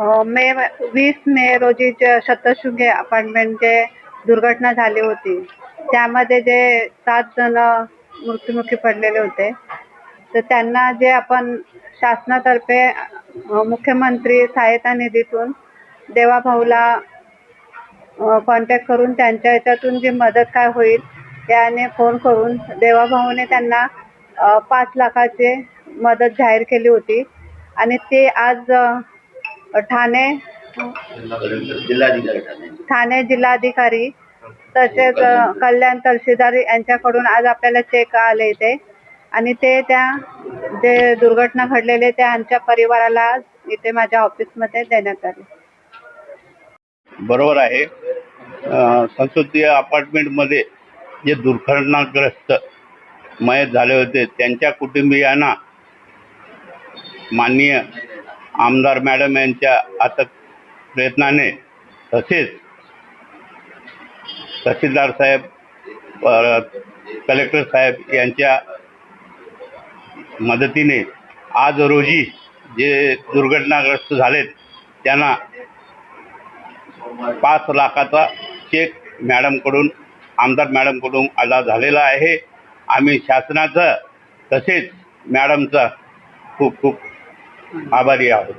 मे वीस मे रोजी जे शतशृंगी अपार्टमेंट जे दुर्घटना झाली होती त्यामध्ये जे सात जण मृत्युमुखी पडलेले होते तर त्यांना जे आपण शासनातर्फे मुख्यमंत्री सहायता निधीतून देवाभाऊला कॉन्टॅक्ट करून त्यांच्या याच्यातून जी मदत काय होईल त्याने फोन करून देवाभाऊने त्यांना पाच लाखाचे मदत जाहीर केली होती. आणि ते आज ठाणे जिल्हाधिकारी ठाणे. जिल्हाधिकारी तसेच कल्याण तहसीलदार यांच्याकडून आज आपल्याला चेक आले ते आणि ते त्या जे दुर्घटना घडलेले त्या आमच्या परिवाराला आज इथे माझ्या ऑफिसमध्ये देण्यात आले बरोबर आहे संसदीय अपार्टमेंटमध्ये जे दुर्घटनाग्रस्त मयत झाले होते त्यांच्या कुटुंबियांना माननीय आमदार मॅडम यांच्या अथक प्रयत्नाने तसेच तहसीलदार साहेब कलेक्टर साहेब यांच्या मदतीने आज रोजी जे दुर्घटनाग्रस्त झालेत त्यांना पाच लाखाचा चेक मॅडमकडून आमदार मॅडमकडून अदा झालेला आहे. आम्ही शासनाचं तसेच मॅडमचा खूप खूप avaliado